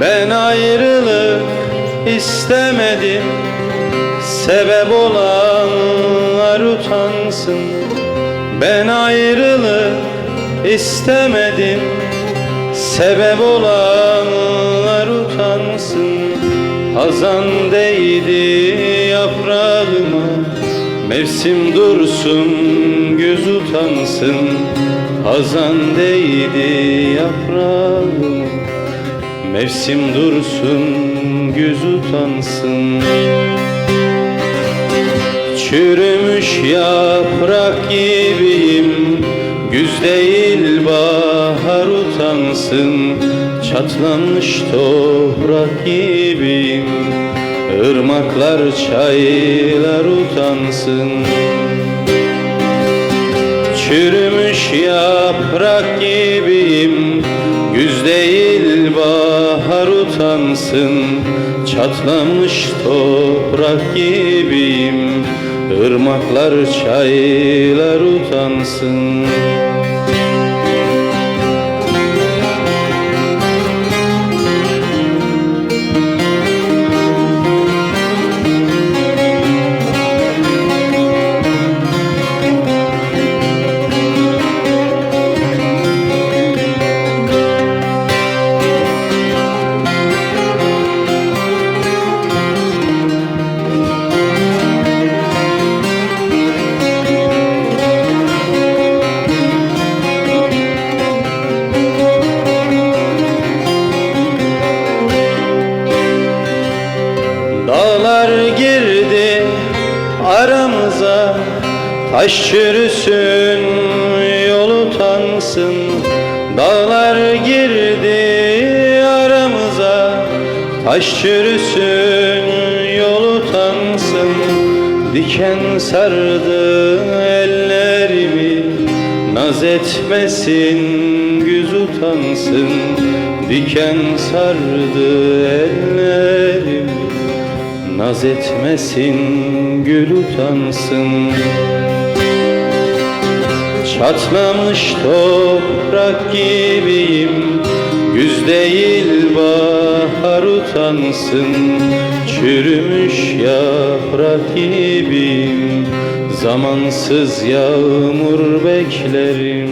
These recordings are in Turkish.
Ben ayrılık istemedim Sebep olan utansın Ben ayrılık istemedim. Sebep olanlar utansın. Hazan değdi yaprağıma. Mevsim dursun göz utansın. Hazan değdi yaprağıma. Mevsim dursun göz utansın Çürümüş yaprak gibiyim Güz değil bahar utansın. Çatlamış toprak gibiyim Irmaklar çaylar utansın. Çürümüş yaprak gibiyim Güz değil bahar utansın. Çatlamış toprak gibiyim Irmaklar çaylar utansın Dağlar girdi aramıza. Taş çürüsün yol utansın. Dağlar girdi aramıza. Taş çürüsün yol utansın. Diken sardı ellerimi. Naz etmesin güz utansın. Diken sardı ellerimi Naz etmesin gül utansın. Çatlamış toprak gibiyim Güz değil bahar utansın. Çürümüş yaprak gibiyim Zamansız yağmur beklerim.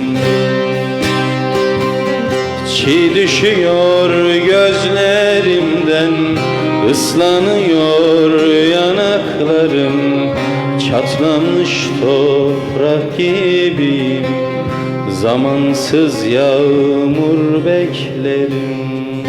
Çiğ düşüyor gözlerimden ıslanıyor Çatlamış toprak gibiyim Zamansız yağmur beklerim